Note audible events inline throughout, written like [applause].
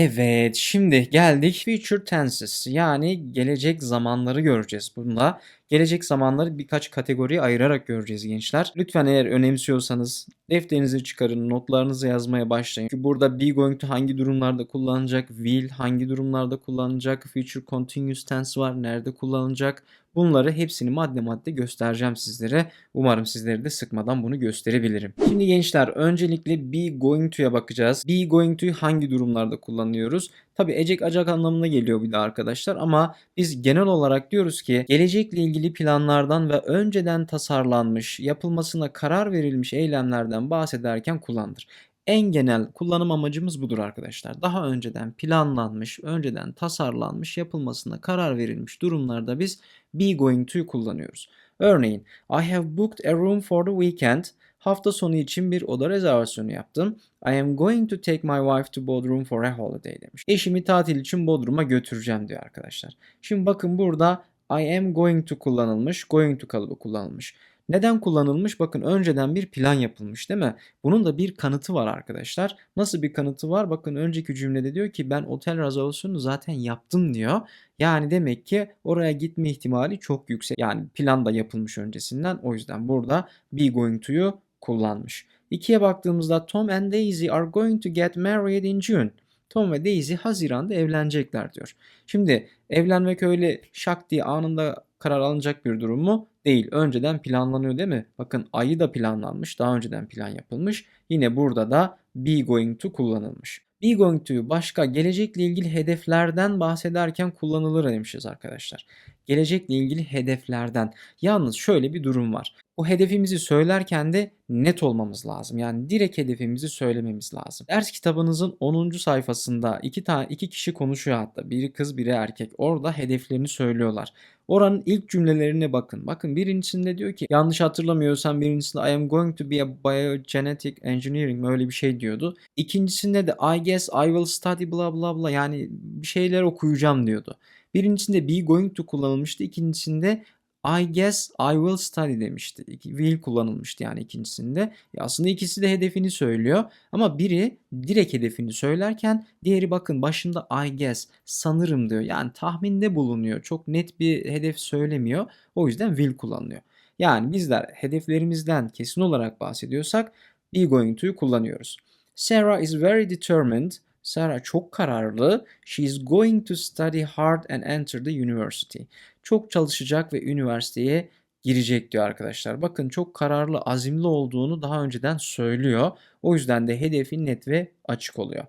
Evet, şimdi geldik future tenses yani gelecek zamanları göreceğiz bunda. Gelecek zamanları birkaç kategoriye ayırarak göreceğiz gençler. Lütfen eğer önemsiyorsanız defterinizi çıkarın, notlarınızı yazmaya başlayın. Çünkü burada be going to hangi durumlarda kullanılacak, will hangi durumlarda kullanılacak, future continuous tense var, nerede kullanılacak. Bunları hepsini madde madde göstereceğim sizlere. Umarım sizleri de sıkmadan bunu gösterebilirim. Şimdi gençler öncelikle be going to'ya bakacağız. Be going to'yu hangi durumlarda kullanıyoruz? Tabi ecek acak anlamına geliyor bir de arkadaşlar ama biz genel olarak diyoruz ki gelecekle ilgili planlardan ve önceden tasarlanmış, yapılmasına karar verilmiş eylemlerden bahsederken kullanılır. En genel kullanım amacımız budur arkadaşlar. Daha önceden planlanmış, önceden tasarlanmış, yapılmasına karar verilmiş durumlarda biz be going to'yu kullanıyoruz. Örneğin I have booked a room for the weekend. Hafta sonu için bir oda rezervasyonu yaptım. I am going to take my wife to Bodrum for a holiday demiş. Eşimi tatil için Bodrum'a götüreceğim diyor arkadaşlar. Şimdi bakın burada I am going to kullanılmış, going to kalıbı kullanılmış. Neden kullanılmış? Bakın önceden bir plan yapılmış değil mi? Bunun da bir kanıtı var arkadaşlar. Nasıl bir kanıtı var? Bakın önceki cümlede diyor ki ben otel rezervasyonunu zaten yaptım diyor. Yani demek ki oraya gitme ihtimali çok yüksek. Yani plan da yapılmış öncesinden. O yüzden burada be going to'yu kullanmış. İkiye baktığımızda Tom and Daisy are going to get married in June. Tom ve Daisy Haziran'da evlenecekler diyor. Şimdi evlenmek öyle şak diye anında karar alınacak bir durum mu? Değil. Önceden planlanıyor değil mi? Bakın ayı da planlanmış. Daha önceden plan yapılmış. Yine burada da be going to kullanılmış. Be going to başka gelecekle ilgili hedeflerden bahsederken kullanılır demişiz arkadaşlar. Gelecekle ilgili hedeflerden. Yalnız şöyle bir durum var. Bu hedefimizi söylerken de net olmamız lazım. Yani direkt hedefimizi söylememiz lazım. Ders kitabınızın 10. sayfasında iki tane iki kişi konuşuyor hatta. Biri kız, biri erkek. Orada hedeflerini söylüyorlar. Oranın ilk cümlelerine bakın. Bakın birincisinde diyor ki yanlış hatırlamıyorsam birincisinde I am going to be a biogenetic engineering öyle bir şey diyordu. İkincisinde de I guess I will study bla bla bla yani bir şeyler okuyacağım diyordu. Birincisinde be going to kullanılmıştı. İkincisinde I guess I will study demişti. Will kullanılmıştı yani ikincisinde. Ya aslında ikisi de hedefini söylüyor. Ama biri direkt hedefini söylerken diğeri bakın başında I guess sanırım diyor. Yani tahminde bulunuyor. Çok net bir hedef söylemiyor. O yüzden will kullanılıyor. Yani bizler hedeflerimizden kesin olarak bahsediyorsak be going to'yu kullanıyoruz. Sarah is very determined. Sarah çok kararlı. She is going to study hard and enter the university. Çok çalışacak ve üniversiteye girecek diyor arkadaşlar. Bakın çok kararlı, azimli olduğunu daha önceden söylüyor. O yüzden de hedefi net ve açık oluyor.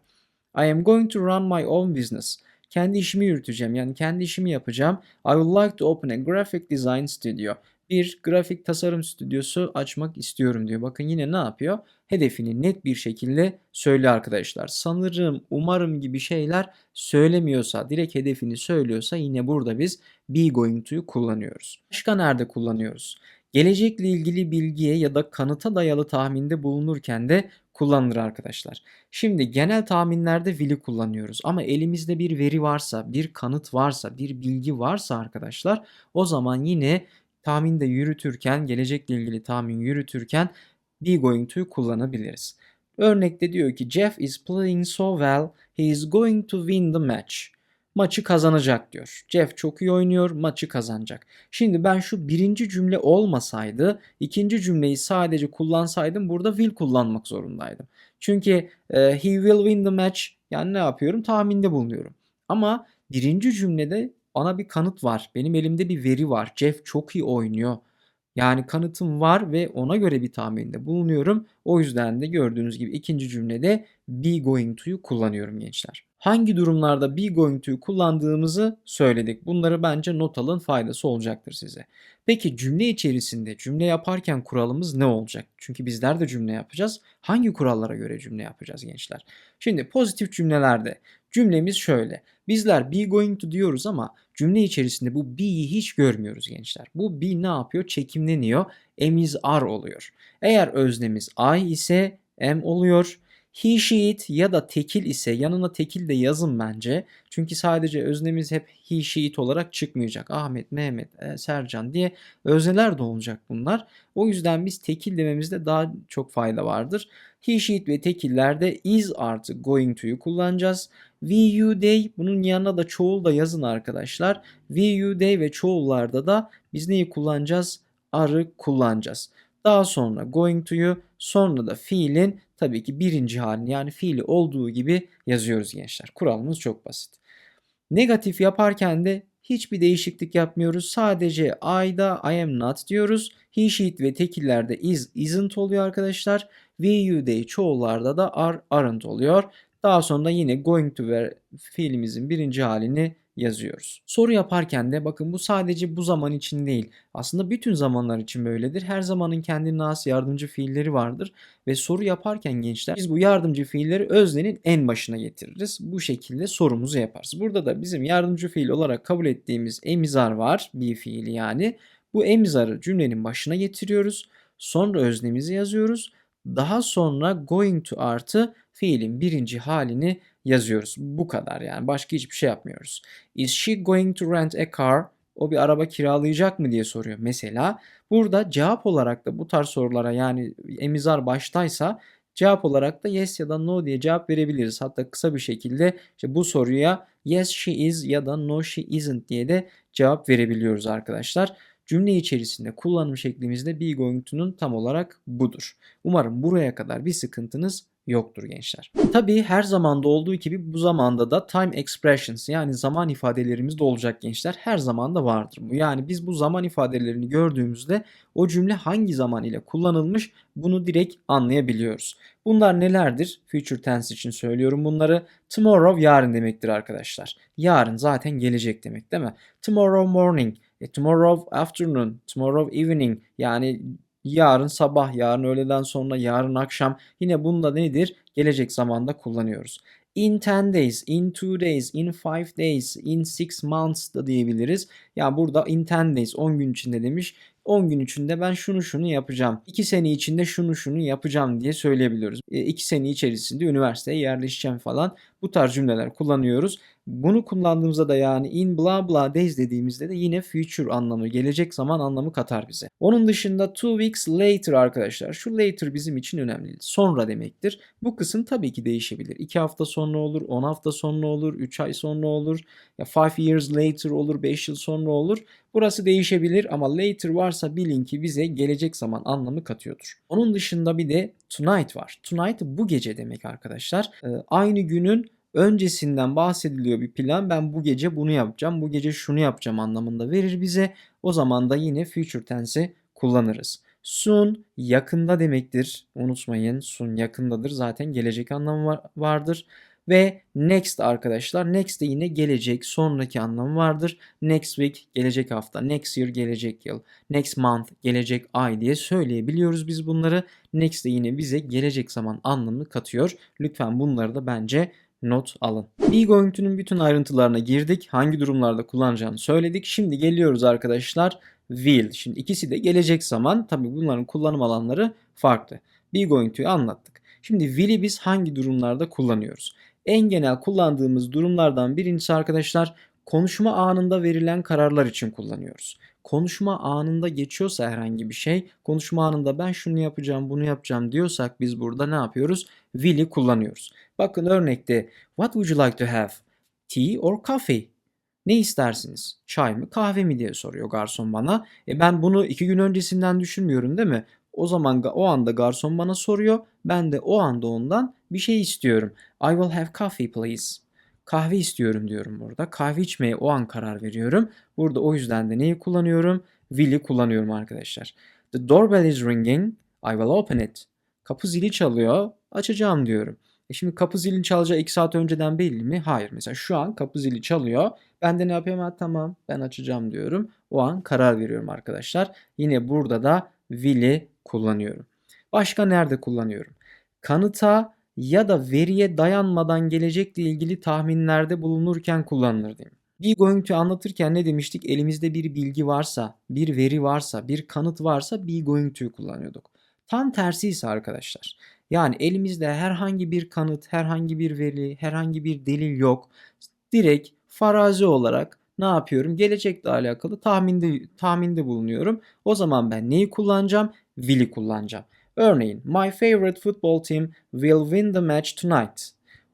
I am going to run my own business. Kendi işimi yürüteceğim. Yani kendi işimi yapacağım. I would like to open a graphic design studio bir grafik tasarım stüdyosu açmak istiyorum diyor. Bakın yine ne yapıyor? Hedefini net bir şekilde söyle arkadaşlar. Sanırım, umarım gibi şeyler söylemiyorsa, direkt hedefini söylüyorsa yine burada biz be going to'yu kullanıyoruz. Başka nerede kullanıyoruz? Gelecekle ilgili bilgiye ya da kanıta dayalı tahminde bulunurken de kullanılır arkadaşlar. Şimdi genel tahminlerde will'i kullanıyoruz ama elimizde bir veri varsa, bir kanıt varsa, bir bilgi varsa arkadaşlar o zaman yine tahminde yürütürken, gelecekle ilgili tahmin yürütürken be going to'yu kullanabiliriz. Örnekte diyor ki Jeff is playing so well, he is going to win the match. Maçı kazanacak diyor. Jeff çok iyi oynuyor, maçı kazanacak. Şimdi ben şu birinci cümle olmasaydı, ikinci cümleyi sadece kullansaydım burada will kullanmak zorundaydım. Çünkü e, he will win the match yani ne yapıyorum? Tahminde bulunuyorum. Ama birinci cümlede ana bir kanıt var. Benim elimde bir veri var. Jeff çok iyi oynuyor. Yani kanıtım var ve ona göre bir tahminde bulunuyorum. O yüzden de gördüğünüz gibi ikinci cümlede be going to'yu kullanıyorum gençler. Hangi durumlarda be going to'yu kullandığımızı söyledik. Bunları bence not alın faydası olacaktır size. Peki cümle içerisinde cümle yaparken kuralımız ne olacak? Çünkü bizler de cümle yapacağız. Hangi kurallara göre cümle yapacağız gençler? Şimdi pozitif cümlelerde cümlemiz şöyle. Bizler be going to diyoruz ama cümle içerisinde bu be'yi hiç görmüyoruz gençler. Bu be ne yapıyor? Çekimleniyor. Emiz are oluyor. Eğer öznemiz I ise am oluyor. He, she, it ya da tekil ise yanına tekil de yazın bence. Çünkü sadece öznemiz hep he, she, it olarak çıkmayacak. Ahmet, Mehmet, e, Sercan diye özneler de olacak bunlar. O yüzden biz tekil dememizde daha çok fayda vardır. He, she, it ve tekillerde is artı going to'yu kullanacağız. You, they bunun yanına da çoğul da yazın arkadaşlar. You, they ve çoğullarda da biz neyi kullanacağız? Are'ı kullanacağız. Daha sonra going to'yu sonra da fiilin tabii ki birinci halini yani fiili olduğu gibi yazıyoruz gençler. Kuralımız çok basit. Negatif yaparken de hiçbir değişiklik yapmıyoruz. Sadece I'da I am not diyoruz. He, she, it ve tekillerde is, isn't oluyor arkadaşlar. We, you, they çoğullarda da are, aren't oluyor. Daha sonra yine going to ve fiilimizin birinci halini yazıyoruz. Soru yaparken de bakın bu sadece bu zaman için değil. Aslında bütün zamanlar için böyledir. Her zamanın kendine has yardımcı fiilleri vardır. Ve soru yaparken gençler biz bu yardımcı fiilleri öznenin en başına getiririz. Bu şekilde sorumuzu yaparız. Burada da bizim yardımcı fiil olarak kabul ettiğimiz emizar var. Bir fiili yani. Bu emizarı cümlenin başına getiriyoruz. Sonra öznemizi yazıyoruz. Daha sonra going to artı fiilin birinci halini yazıyoruz. Bu kadar yani başka hiçbir şey yapmıyoruz. Is she going to rent a car? O bir araba kiralayacak mı diye soruyor. Mesela burada cevap olarak da bu tarz sorulara yani emizar baştaysa cevap olarak da yes ya da no diye cevap verebiliriz. Hatta kısa bir şekilde işte bu soruya yes she is ya da no she isn't diye de cevap verebiliyoruz arkadaşlar. Cümle içerisinde kullanım şeklimizde be going to'nun tam olarak budur. Umarım buraya kadar bir sıkıntınız yoktur gençler. Tabii her zamanda olduğu gibi bu zamanda da time expressions yani zaman ifadelerimiz de olacak gençler. Her zamanda vardır bu. Yani biz bu zaman ifadelerini gördüğümüzde o cümle hangi zaman ile kullanılmış bunu direkt anlayabiliyoruz. Bunlar nelerdir? Future tense için söylüyorum bunları. Tomorrow yarın demektir arkadaşlar. Yarın zaten gelecek demek değil mi? Tomorrow morning, tomorrow afternoon, tomorrow evening yani yarın sabah, yarın öğleden sonra, yarın akşam yine bunda nedir? Gelecek zamanda kullanıyoruz. In 10 days, in 2 days, in 5 days, in 6 months da diyebiliriz. Yani burada in 10 days 10 gün içinde demiş. 10 gün içinde ben şunu şunu yapacağım. 2 sene içinde şunu şunu yapacağım diye söyleyebiliyoruz. 2 sene içerisinde üniversiteye yerleşeceğim falan. Bu tarz cümleler kullanıyoruz. Bunu kullandığımızda da yani in blah blah days dediğimizde de yine future anlamı, gelecek zaman anlamı katar bize. Onun dışında two weeks later arkadaşlar. Şu later bizim için önemli. Sonra demektir. Bu kısım tabii ki değişebilir. 2 hafta sonra olur, 10 hafta sonra olur, 3 ay sonra olur, ya 5 years later olur, 5 yıl sonra olur. Burası değişebilir ama later varsa bilin ki bize gelecek zaman anlamı katıyordur. Onun dışında bir de tonight var. Tonight bu gece demek arkadaşlar. Ee, aynı günün öncesinden bahsediliyor bir plan. Ben bu gece bunu yapacağım, bu gece şunu yapacağım anlamında verir bize. O zaman da yine future tense'i kullanırız. Soon yakında demektir. Unutmayın soon yakındadır. Zaten gelecek anlamı var, vardır. Ve next arkadaşlar. Next de yine gelecek, sonraki anlamı vardır. Next week gelecek hafta, next year gelecek yıl, next month gelecek ay diye söyleyebiliyoruz biz bunları. Next de yine bize gelecek zaman anlamını katıyor. Lütfen bunları da bence not alın. Be going to'nun bütün ayrıntılarına girdik. Hangi durumlarda kullanacağını söyledik. Şimdi geliyoruz arkadaşlar will. Şimdi ikisi de gelecek zaman. Tabi bunların kullanım alanları farklı. Be going to'yu anlattık. Şimdi will'i biz hangi durumlarda kullanıyoruz? En genel kullandığımız durumlardan birincisi arkadaşlar konuşma anında verilen kararlar için kullanıyoruz. Konuşma anında geçiyorsa herhangi bir şey, konuşma anında ben şunu yapacağım, bunu yapacağım diyorsak biz burada ne yapıyoruz? Will'i kullanıyoruz. Bakın örnekte what would you like to have? Tea or coffee? Ne istersiniz? Çay mı kahve mi diye soruyor garson bana. E ben bunu iki gün öncesinden düşünmüyorum değil mi? O zaman o anda garson bana soruyor. Ben de o anda ondan bir şey istiyorum. I will have coffee please. Kahve istiyorum diyorum burada. Kahve içmeye o an karar veriyorum. Burada o yüzden de neyi kullanıyorum? Will'i kullanıyorum arkadaşlar. The doorbell is ringing. I will open it. Kapı zili çalıyor. Açacağım diyorum. E şimdi kapı zilin çalacağı 2 saat önceden belli mi? Hayır. Mesela şu an kapı zili çalıyor. Ben de ne yapıyorum? Ha, tamam ben açacağım diyorum. O an karar veriyorum arkadaşlar. Yine burada da will'i kullanıyorum. Başka nerede kullanıyorum? Kanıta ya da veriye dayanmadan gelecekle ilgili tahminlerde bulunurken kullanılır diyeyim. Be going to anlatırken ne demiştik? Elimizde bir bilgi varsa, bir veri varsa, bir kanıt varsa be going to kullanıyorduk. Tam tersi ise arkadaşlar. Yani elimizde herhangi bir kanıt, herhangi bir veri, herhangi bir delil yok. Direkt farazi olarak ne yapıyorum? Gelecekle alakalı tahminde tahminde bulunuyorum. O zaman ben neyi kullanacağım? Will'i kullanacağım. Örneğin my favorite football team will win the match tonight.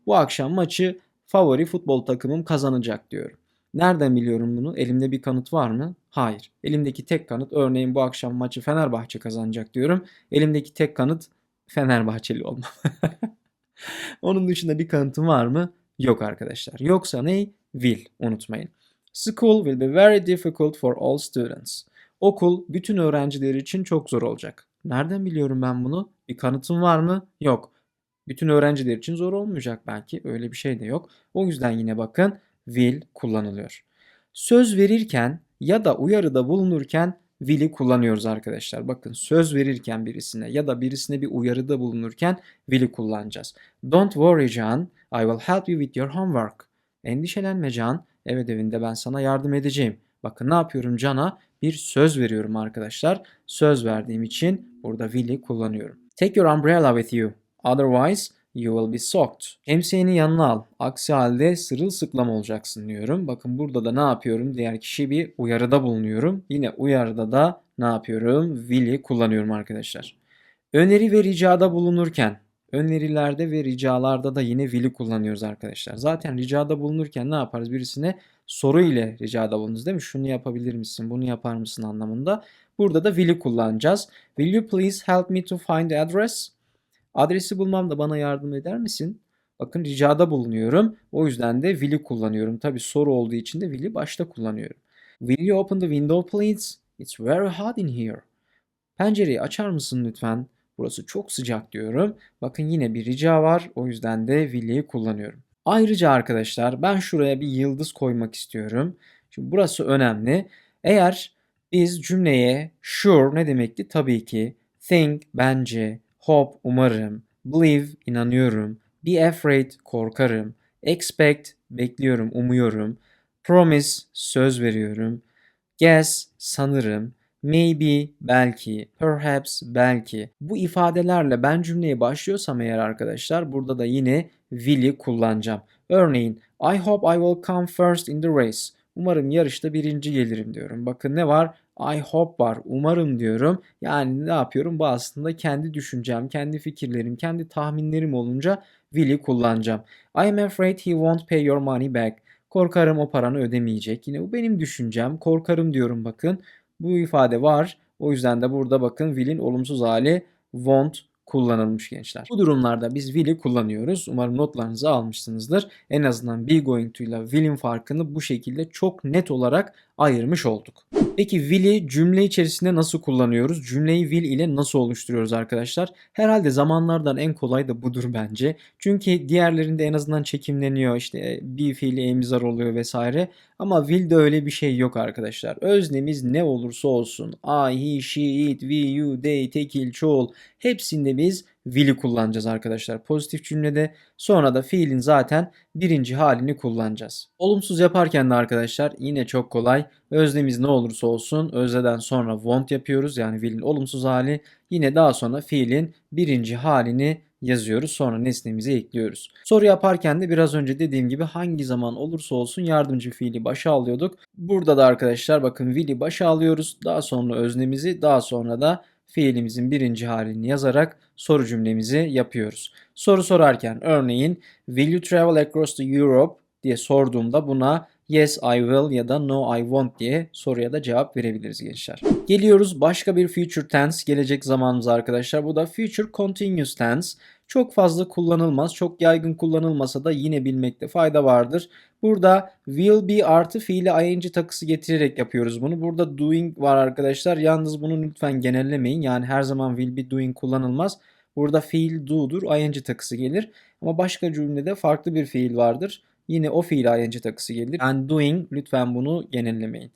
Bu akşam maçı favori futbol takımım kazanacak diyorum. Nereden biliyorum bunu? Elimde bir kanıt var mı? Hayır. Elimdeki tek kanıt örneğin bu akşam maçı Fenerbahçe kazanacak diyorum. Elimdeki tek kanıt Fenerbahçeli olmam. [laughs] Onun dışında bir kanıtım var mı? Yok arkadaşlar. Yoksa ne? Will. Unutmayın. School will be very difficult for all students. Okul bütün öğrenciler için çok zor olacak. Nereden biliyorum ben bunu? Bir kanıtım var mı? Yok. Bütün öğrenciler için zor olmayacak belki. Öyle bir şey de yok. O yüzden yine bakın will kullanılıyor. Söz verirken ya da uyarıda bulunurken will'i kullanıyoruz arkadaşlar. Bakın söz verirken birisine ya da birisine bir uyarıda bulunurken will'i kullanacağız. Don't worry John, I will help you with your homework. Endişelenme Can, ev ödevinde ben sana yardım edeceğim. Bakın ne yapıyorum Can'a? Bir söz veriyorum arkadaşlar. Söz verdiğim için burada will'i kullanıyorum. Take your umbrella with you. Otherwise you will be soaked. Şemsiyeni yanına al. Aksi halde sırılsıklam olacaksın diyorum. Bakın burada da ne yapıyorum? Diğer kişi bir uyarıda bulunuyorum. Yine uyarıda da ne yapıyorum? Will'i kullanıyorum arkadaşlar. Öneri ve ricada bulunurken önerilerde ve ricalarda da yine will'i kullanıyoruz arkadaşlar. Zaten ricada bulunurken ne yaparız? Birisine soru ile ricada bulunuruz değil mi? Şunu yapabilir misin? Bunu yapar mısın anlamında. Burada da will'i kullanacağız. Will you please help me to find the address? Adresi bulmamda bana yardım eder misin? Bakın ricada bulunuyorum. O yüzden de will'i kullanıyorum. Tabi soru olduğu için de will'i başta kullanıyorum. Will you open the window please? It's very hot in here. Pencereyi açar mısın lütfen? Burası çok sıcak diyorum. Bakın yine bir rica var. O yüzden de will'i kullanıyorum. Ayrıca arkadaşlar ben şuraya bir yıldız koymak istiyorum. Şimdi burası önemli. Eğer biz cümleye sure ne demekti? Tabii ki. Think bence, hope umarım, believe inanıyorum, be afraid korkarım, expect bekliyorum, umuyorum, promise söz veriyorum, guess sanırım, maybe belki, perhaps belki. Bu ifadelerle ben cümleye başlıyorsam eğer arkadaşlar burada da yine will'i kullanacağım. Örneğin I hope I will come first in the race. Umarım yarışta birinci gelirim diyorum. Bakın ne var? I hope var. Umarım diyorum. Yani ne yapıyorum? Bu aslında kendi düşüncem, kendi fikirlerim, kendi tahminlerim olunca will'i kullanacağım. I am afraid he won't pay your money back. Korkarım o paranı ödemeyecek. Yine bu benim düşüncem. Korkarım diyorum bakın. Bu ifade var. O yüzden de burada bakın will'in olumsuz hali won't kullanılmış gençler. Bu durumlarda biz will'i kullanıyoruz. Umarım notlarınızı almışsınızdır. En azından be going to ile will'in farkını bu şekilde çok net olarak ayırmış olduk. Peki will'i cümle içerisinde nasıl kullanıyoruz? Cümleyi will ile nasıl oluşturuyoruz arkadaşlar? Herhalde zamanlardan en kolay da budur bence. Çünkü diğerlerinde en azından çekimleniyor. İşte be fiili emizar oluyor vesaire. Ama will'de öyle bir şey yok arkadaşlar. Öznemiz ne olursa olsun. I, he, she, it, we, you, they, tekil, çoğul. Hepsinde biz will'i kullanacağız arkadaşlar pozitif cümlede. Sonra da fiilin zaten birinci halini kullanacağız. Olumsuz yaparken de arkadaşlar yine çok kolay. Öznemiz ne olursa olsun özneden sonra want yapıyoruz. Yani will'in olumsuz hali. Yine daha sonra fiilin birinci halini yazıyoruz. Sonra nesnemizi ekliyoruz. Soru yaparken de biraz önce dediğim gibi hangi zaman olursa olsun yardımcı fiili başa alıyorduk. Burada da arkadaşlar bakın will'i başa alıyoruz. Daha sonra öznemizi daha sonra da fiilimizin birinci halini yazarak soru cümlemizi yapıyoruz. Soru sorarken örneğin will you travel across the Europe diye sorduğumda buna yes I will ya da no I won't diye soruya da cevap verebiliriz gençler. Geliyoruz başka bir future tense gelecek zamanımız arkadaşlar. Bu da future continuous tense. Çok fazla kullanılmaz, çok yaygın kullanılmasa da yine bilmekte fayda vardır. Burada will be artı fiili ing takısı getirerek yapıyoruz bunu. Burada doing var arkadaşlar. Yalnız bunu lütfen genellemeyin. Yani her zaman will be doing kullanılmaz. Burada fiil do'dur, ing takısı gelir. Ama başka cümlede farklı bir fiil vardır. Yine o fiil ing takısı gelir. And doing lütfen bunu genellemeyin.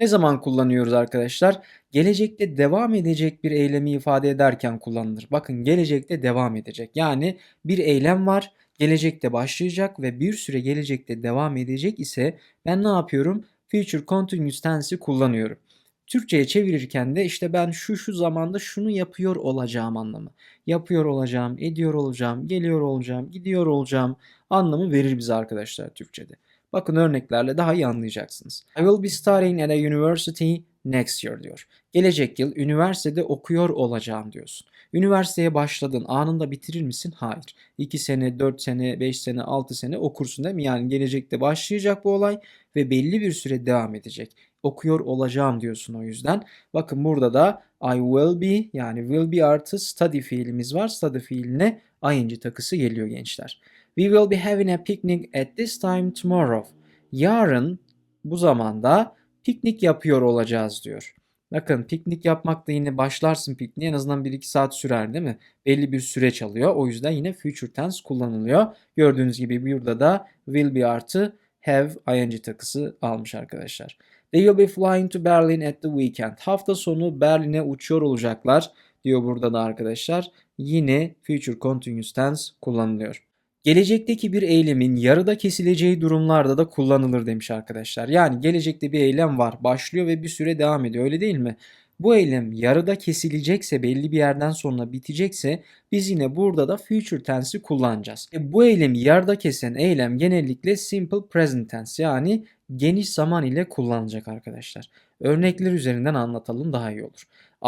Ne zaman kullanıyoruz arkadaşlar? Gelecekte devam edecek bir eylemi ifade ederken kullanılır. Bakın gelecekte devam edecek. Yani bir eylem var, gelecekte başlayacak ve bir süre gelecekte devam edecek ise ben ne yapıyorum? Future Continuous Tense'i kullanıyorum. Türkçe'ye çevirirken de işte ben şu şu zamanda şunu yapıyor olacağım anlamı. Yapıyor olacağım, ediyor olacağım, geliyor olacağım, gidiyor olacağım anlamı verir bize arkadaşlar Türkçe'de. Bakın örneklerle daha iyi anlayacaksınız. I will be studying at a university next year diyor. Gelecek yıl üniversitede okuyor olacağım diyorsun. Üniversiteye başladın. Anında bitirir misin? Hayır. 2 sene, 4 sene, 5 sene, 6 sene okursun değil mi? Yani gelecekte başlayacak bu olay ve belli bir süre devam edecek. Okuyor olacağım diyorsun o yüzden. Bakın burada da I will be yani will be artı study fiilimiz var. Study fiiline ing takısı geliyor gençler. We will be having a picnic at this time tomorrow. Yarın bu zamanda piknik yapıyor olacağız diyor. Bakın piknik yapmak da yine başlarsın pikniğe en azından 1-2 saat sürer değil mi? Belli bir süreç alıyor. O yüzden yine future tense kullanılıyor. Gördüğünüz gibi burada da will be artı have ing takısı almış arkadaşlar. They will be flying to Berlin at the weekend. Hafta sonu Berlin'e uçuyor olacaklar diyor burada da arkadaşlar. Yine future continuous tense kullanılıyor. Gelecekteki bir eylemin yarıda kesileceği durumlarda da kullanılır demiş arkadaşlar. Yani gelecekte bir eylem var, başlıyor ve bir süre devam ediyor öyle değil mi? Bu eylem yarıda kesilecekse, belli bir yerden sonra bitecekse biz yine burada da future tense'i kullanacağız. E bu eylemi yarıda kesen eylem genellikle simple present tense yani geniş zaman ile kullanılacak arkadaşlar. Örnekler üzerinden anlatalım daha iyi olur.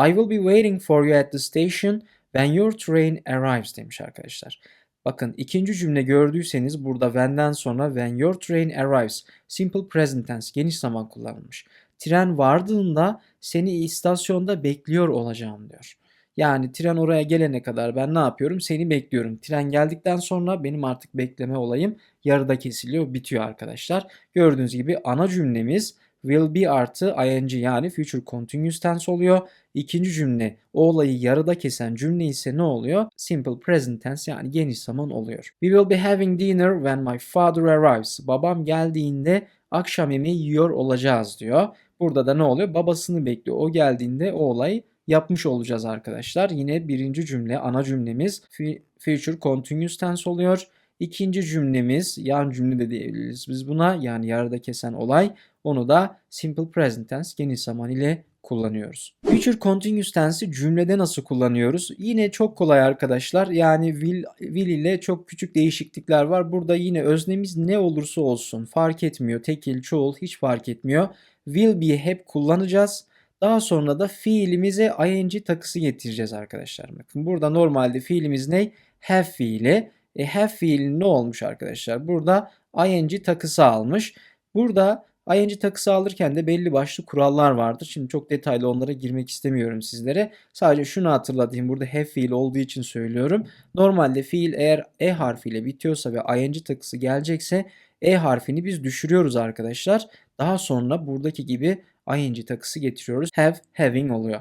I will be waiting for you at the station when your train arrives demiş arkadaşlar. Bakın ikinci cümle gördüyseniz burada when'den sonra when your train arrives simple present tense geniş zaman kullanılmış. Tren vardığında seni istasyonda bekliyor olacağım diyor. Yani tren oraya gelene kadar ben ne yapıyorum? Seni bekliyorum. Tren geldikten sonra benim artık bekleme olayım yarıda kesiliyor, bitiyor arkadaşlar. Gördüğünüz gibi ana cümlemiz will be artı ing yani future continuous tense oluyor. İkinci cümle o olayı yarıda kesen cümle ise ne oluyor? Simple present tense yani geniş zaman oluyor. We will be having dinner when my father arrives. Babam geldiğinde akşam yemeği yiyor olacağız diyor. Burada da ne oluyor? Babasını bekliyor. O geldiğinde o olayı yapmış olacağız arkadaşlar. Yine birinci cümle ana cümlemiz future continuous tense oluyor. İkinci cümlemiz yan cümle de diyebiliriz biz buna yani yarıda kesen olay. Onu da simple present tense geniş zaman ile kullanıyoruz. Future continuous tense'i cümlede nasıl kullanıyoruz? Yine çok kolay arkadaşlar. Yani will, will ile çok küçük değişiklikler var. Burada yine öznemiz ne olursa olsun fark etmiyor. Tekil, çoğul hiç fark etmiyor. Will be hep kullanacağız. Daha sonra da fiilimize ing takısı getireceğiz arkadaşlar. Bakın burada normalde fiilimiz ne? Have fiili. E, have fiili ne olmuş arkadaşlar? Burada ing takısı almış. Burada ing takısı alırken de belli başlı kurallar vardır. Şimdi çok detaylı onlara girmek istemiyorum sizlere. Sadece şunu hatırlatayım. Burada have fiil olduğu için söylüyorum. Normalde fiil eğer e harfiyle bitiyorsa ve ing takısı gelecekse e harfini biz düşürüyoruz arkadaşlar. Daha sonra buradaki gibi ing takısı getiriyoruz. Have, having oluyor.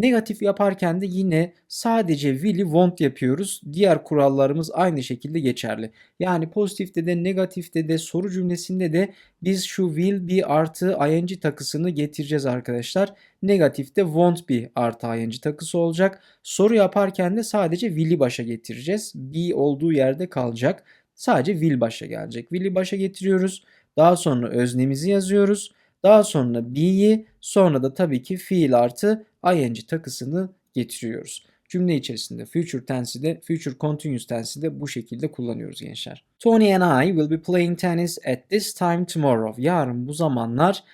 Negatif yaparken de yine sadece will'i want yapıyoruz. Diğer kurallarımız aynı şekilde geçerli. Yani pozitifte de negatifte de soru cümlesinde de biz şu will be artı ing takısını getireceğiz arkadaşlar. Negatifte won't be artı ing takısı olacak. Soru yaparken de sadece will'i başa getireceğiz. Be olduğu yerde kalacak. Sadece will başa gelecek. Will'i başa getiriyoruz. Daha sonra öznemizi yazıyoruz. Daha sonra be'yi sonra da tabii ki fiil artı ing takısını getiriyoruz. Cümle içerisinde future tense'i de future continuous tense'i de bu şekilde kullanıyoruz gençler. Tony and I will be playing tennis at this time tomorrow. Yarın bu zamanlar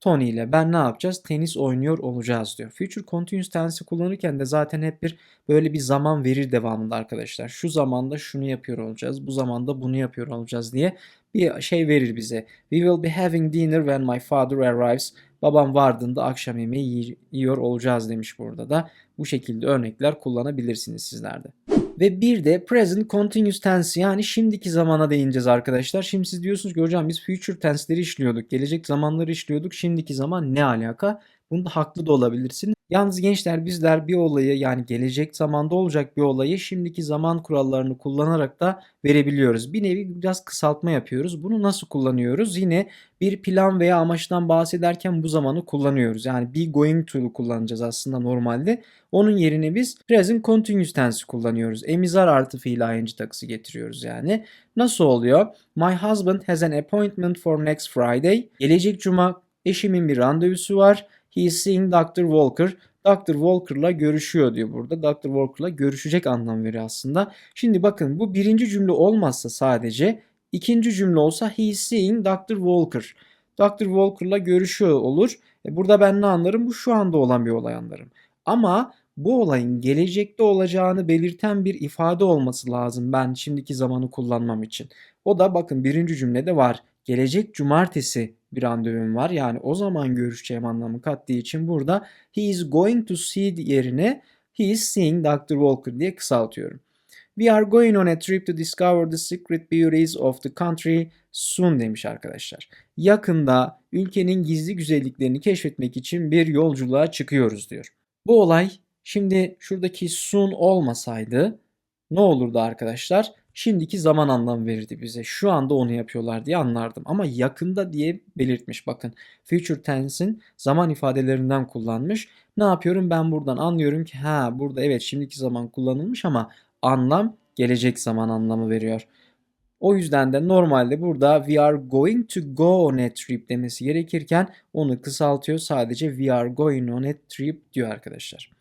Tony ile ben ne yapacağız? Tenis oynuyor olacağız diyor. Future continuous tense'i kullanırken de zaten hep bir böyle bir zaman verir devamında arkadaşlar. Şu zamanda şunu yapıyor olacağız. Bu zamanda bunu yapıyor olacağız diye bir şey verir bize. We will be having dinner when my father arrives. Babam vardığında akşam yemeği yiyor olacağız demiş burada da. Bu şekilde örnekler kullanabilirsiniz sizler de. Ve bir de present continuous tense yani şimdiki zamana değineceğiz arkadaşlar. Şimdi siz diyorsunuz ki hocam biz future tense'leri işliyorduk. Gelecek zamanları işliyorduk. Şimdiki zaman ne alaka? Bunda haklı da olabilirsiniz. Yalnız gençler bizler bir olayı yani gelecek zamanda olacak bir olayı şimdiki zaman kurallarını kullanarak da verebiliyoruz. Bir nevi biraz kısaltma yapıyoruz. Bunu nasıl kullanıyoruz? Yine bir plan veya amaçtan bahsederken bu zamanı kullanıyoruz. Yani be going to'lu kullanacağız aslında normalde. Onun yerine biz present continuous tense kullanıyoruz. Emizar artı fiil ing takısı getiriyoruz yani. Nasıl oluyor? My husband has an appointment for next Friday. Gelecek cuma eşimin bir randevusu var. He is seeing Dr. Walker. Dr. Walker'la görüşüyor diyor burada. Dr. Walker'la görüşecek anlam veriyor aslında. Şimdi bakın bu birinci cümle olmazsa sadece ikinci cümle olsa he is seeing Dr. Walker. Dr. Walker'la görüşüyor olur. E burada ben ne anlarım? Bu şu anda olan bir olay anlarım. Ama bu olayın gelecekte olacağını belirten bir ifade olması lazım ben şimdiki zamanı kullanmam için. O da bakın birinci cümlede var. Gelecek cumartesi bir randevum var. Yani o zaman görüşeceğim anlamı kattığı için burada he is going to see yerine he is seeing Dr. Walker diye kısaltıyorum. We are going on a trip to discover the secret beauties of the country soon demiş arkadaşlar. Yakında ülkenin gizli güzelliklerini keşfetmek için bir yolculuğa çıkıyoruz diyor. Bu olay şimdi şuradaki soon olmasaydı ne olurdu arkadaşlar? Şimdiki zaman anlamı verirdi bize. Şu anda onu yapıyorlar diye anlardım. Ama yakında diye belirtmiş bakın. Future tense'in zaman ifadelerinden kullanmış. Ne yapıyorum? Ben buradan anlıyorum ki ha burada evet şimdiki zaman kullanılmış ama anlam gelecek zaman anlamı veriyor. O yüzden de normalde burada we are going to go on a trip demesi gerekirken onu kısaltıyor. Sadece we are going on a trip diyor arkadaşlar.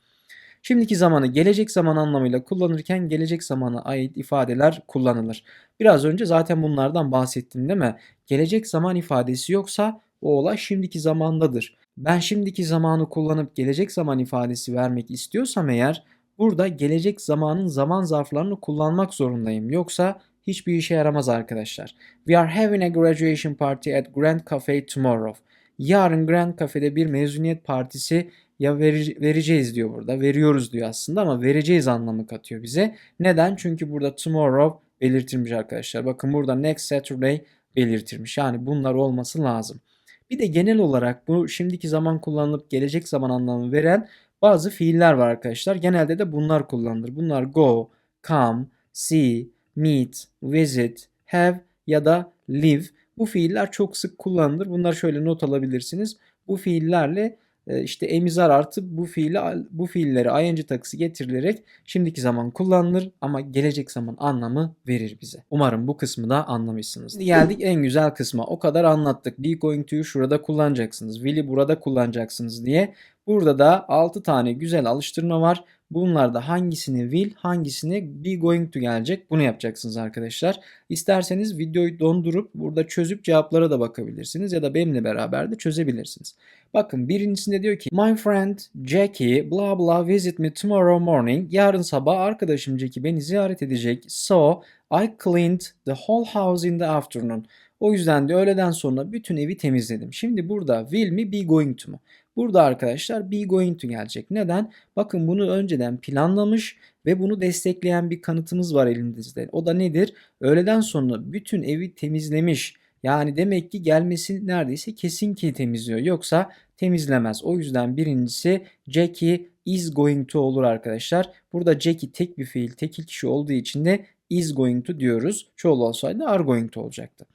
Şimdiki zamanı gelecek zaman anlamıyla kullanırken gelecek zamana ait ifadeler kullanılır. Biraz önce zaten bunlardan bahsettim değil mi? Gelecek zaman ifadesi yoksa o olay şimdiki zamandadır. Ben şimdiki zamanı kullanıp gelecek zaman ifadesi vermek istiyorsam eğer burada gelecek zamanın zaman zarflarını kullanmak zorundayım. Yoksa hiçbir işe yaramaz arkadaşlar. We are having a graduation party at Grand Cafe tomorrow. Yarın Grand Cafe'de bir mezuniyet partisi ya veri- vereceğiz diyor burada. Veriyoruz diyor aslında ama vereceğiz anlamı katıyor bize. Neden? Çünkü burada tomorrow belirtilmiş arkadaşlar. Bakın burada next Saturday belirtilmiş. Yani bunlar olması lazım. Bir de genel olarak bu şimdiki zaman kullanılıp gelecek zaman anlamı veren bazı fiiller var arkadaşlar. Genelde de bunlar kullanılır. Bunlar go, come, see, meet, visit, have ya da live. Bu fiiller çok sık kullanılır. Bunları şöyle not alabilirsiniz. Bu fiillerle işte emizar artı bu fiili bu fiilleri ing takısı getirilerek şimdiki zaman kullanılır ama gelecek zaman anlamı verir bize. Umarım bu kısmı da anlamışsınız. Geldik en güzel kısma. O kadar anlattık. Be going to'yu şurada kullanacaksınız. Will'i burada kullanacaksınız diye. Burada da 6 tane güzel alıştırma var. Bunlarda hangisini will, hangisini be going to gelecek bunu yapacaksınız arkadaşlar. İsterseniz videoyu dondurup burada çözüp cevaplara da bakabilirsiniz ya da benimle beraber de çözebilirsiniz. Bakın birincisinde diyor ki My friend Jackie blah blah visit me tomorrow morning. Yarın sabah arkadaşım Jackie beni ziyaret edecek. So I cleaned the whole house in the afternoon. O yüzden de öğleden sonra bütün evi temizledim. Şimdi burada will mi be going to mu? Burada arkadaşlar be going to gelecek. Neden? Bakın bunu önceden planlamış ve bunu destekleyen bir kanıtımız var elimizde. O da nedir? Öğleden sonra bütün evi temizlemiş. Yani demek ki gelmesi neredeyse kesin ki temizliyor. Yoksa temizlemez. O yüzden birincisi Jackie is going to olur arkadaşlar. Burada Jackie tek bir fiil, tekil kişi olduğu için de is going to diyoruz. Çoğul olsaydı are going to olacaktı.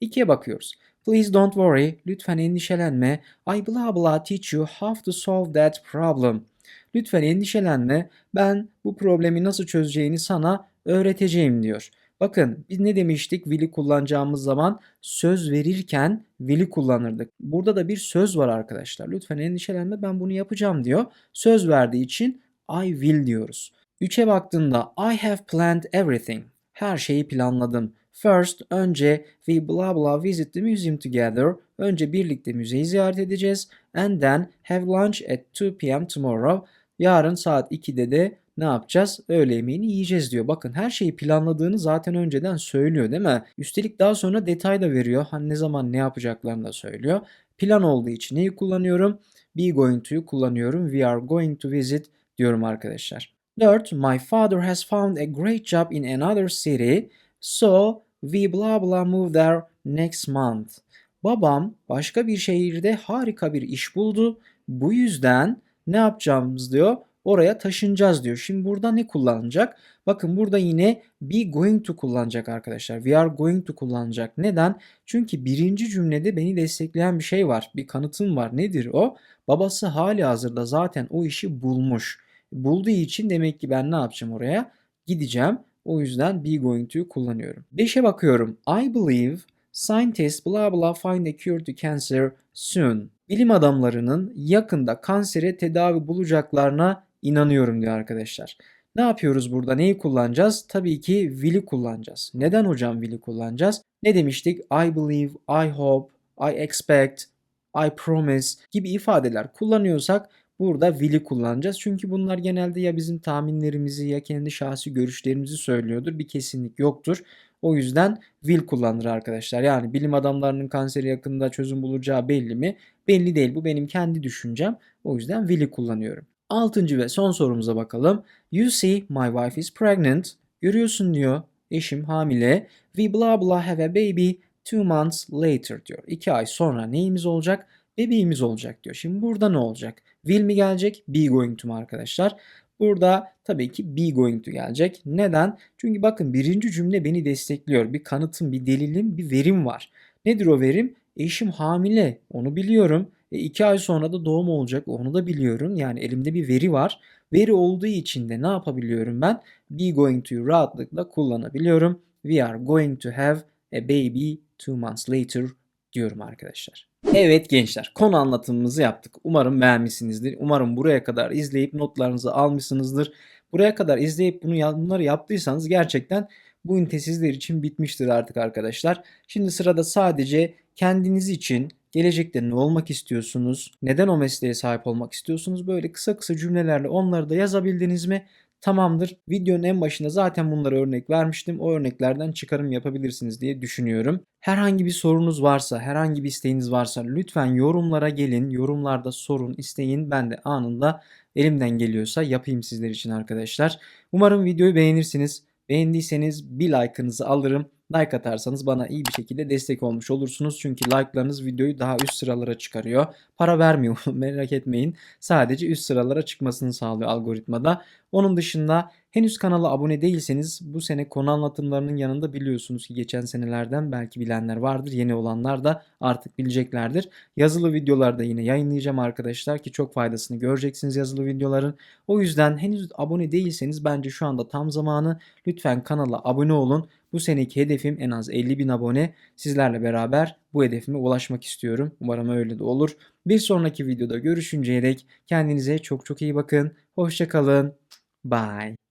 İkiye bakıyoruz. Please don't worry. Lütfen endişelenme. I blah blah teach you how to solve that problem. Lütfen endişelenme. Ben bu problemi nasıl çözeceğini sana öğreteceğim diyor. Bakın biz ne demiştik will'i kullanacağımız zaman söz verirken will'i kullanırdık. Burada da bir söz var arkadaşlar. Lütfen endişelenme ben bunu yapacağım diyor. Söz verdiği için I will diyoruz. 3'e baktığında I have planned everything. Her şeyi planladım. First, önce we blah blah visit the museum together. Önce birlikte müzeyi ziyaret edeceğiz. And then have lunch at 2 p.m. tomorrow. Yarın saat 2'de de ne yapacağız? Öğle yemeğini yiyeceğiz diyor. Bakın her şeyi planladığını zaten önceden söylüyor değil mi? Üstelik daha sonra detay da veriyor. Hani ne zaman ne yapacaklarını da söylüyor. Plan olduğu için neyi kullanıyorum? Be going to'yu kullanıyorum. We are going to visit diyorum arkadaşlar. 4. My father has found a great job in another city. So we blah blah move there next month. Babam başka bir şehirde harika bir iş buldu. Bu yüzden ne yapacağımız diyor oraya taşınacağız diyor. Şimdi burada ne kullanacak? Bakın burada yine be going to kullanacak arkadaşlar. We are going to kullanacak. Neden? Çünkü birinci cümlede beni destekleyen bir şey var. Bir kanıtım var. Nedir o? Babası hali hazırda zaten o işi bulmuş. Bulduğu için demek ki ben ne yapacağım oraya? Gideceğim. O yüzden be going to'yu kullanıyorum. 5'e bakıyorum. I believe scientists blah blah find a cure to cancer soon. Bilim adamlarının yakında kansere tedavi bulacaklarına inanıyorum diyor arkadaşlar. Ne yapıyoruz burada? Neyi kullanacağız? Tabii ki will'i kullanacağız. Neden hocam will'i kullanacağız? Ne demiştik? I believe, I hope, I expect, I promise gibi ifadeler kullanıyorsak burada will'i kullanacağız. Çünkü bunlar genelde ya bizim tahminlerimizi ya kendi şahsi görüşlerimizi söylüyordur. Bir kesinlik yoktur. O yüzden will kullanır arkadaşlar. Yani bilim adamlarının kanseri yakında çözüm bulacağı belli mi? Belli değil. Bu benim kendi düşüncem. O yüzden will'i kullanıyorum. Altıncı ve son sorumuza bakalım. You see my wife is pregnant. Görüyorsun diyor. Eşim hamile. We blah blah have a baby two months later diyor. İki ay sonra neyimiz olacak? Bebeğimiz olacak diyor. Şimdi burada ne olacak? Will mi gelecek? Be going to mu arkadaşlar? Burada tabii ki be going to gelecek. Neden? Çünkü bakın birinci cümle beni destekliyor. Bir kanıtım, bir delilim, bir verim var. Nedir o verim? Eşim hamile. Onu biliyorum. E, iki ay sonra da doğum olacak. Onu da biliyorum. Yani elimde bir veri var. Veri olduğu için de ne yapabiliyorum ben? Be going to'yu rahatlıkla kullanabiliyorum. We are going to have a baby two months later diyorum arkadaşlar. Evet gençler konu anlatımımızı yaptık. Umarım beğenmişsinizdir. Umarım buraya kadar izleyip notlarınızı almışsınızdır. Buraya kadar izleyip bunu bunları yaptıysanız gerçekten bu ünite için bitmiştir artık arkadaşlar. Şimdi sırada sadece kendiniz için gelecekte ne olmak istiyorsunuz? Neden o mesleğe sahip olmak istiyorsunuz? Böyle kısa kısa cümlelerle onları da yazabildiniz mi? Tamamdır. Videonun en başında zaten bunlara örnek vermiştim. O örneklerden çıkarım yapabilirsiniz diye düşünüyorum. Herhangi bir sorunuz varsa, herhangi bir isteğiniz varsa lütfen yorumlara gelin. Yorumlarda sorun, isteyin. Ben de anında elimden geliyorsa yapayım sizler için arkadaşlar. Umarım videoyu beğenirsiniz. Beğendiyseniz bir like'ınızı alırım. Like atarsanız bana iyi bir şekilde destek olmuş olursunuz. Çünkü like'larınız videoyu daha üst sıralara çıkarıyor. Para vermiyor [laughs] merak etmeyin. Sadece üst sıralara çıkmasını sağlıyor algoritmada. Onun dışında henüz kanala abone değilseniz bu sene konu anlatımlarının yanında biliyorsunuz ki geçen senelerden belki bilenler vardır. Yeni olanlar da artık bileceklerdir. Yazılı videolarda yine yayınlayacağım arkadaşlar ki çok faydasını göreceksiniz yazılı videoların. O yüzden henüz abone değilseniz bence şu anda tam zamanı. Lütfen kanala abone olun. Bu seneki hedefim en az 50 bin abone. Sizlerle beraber bu hedefime ulaşmak istiyorum. Umarım öyle de olur. Bir sonraki videoda görüşünceye dek kendinize çok çok iyi bakın. Hoşçakalın. Bye.